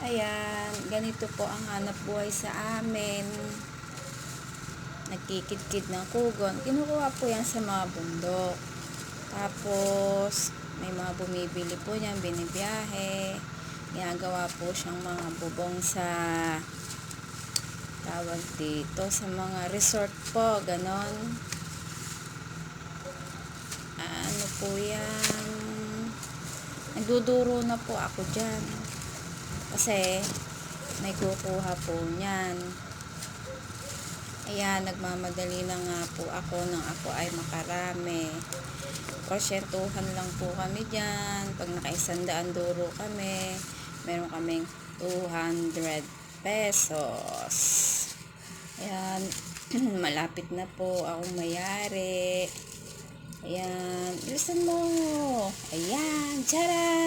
Ayan, ganito po ang hanap buhay sa amin. Nagkikid-kid ng kugon. Kinukuha po yan sa mga bundok. Tapos, may mga bumibili po niyan, binibiyahe. Ginagawa po siyang mga bubong sa tawag dito, sa mga resort po, ganon. Ano po yan? Nagduduro na po ako dyan. Kasi, may kukuha po niyan. Ayan, nagmamadali na nga po ako nang ako ay makarami. Porsyentuhan lang po kami dyan. Pag nakaisandaan duro kami, meron kaming 200 pesos. Ayan, malapit na po akong mayari. Ayan, bilisan mo. Ayan, tara!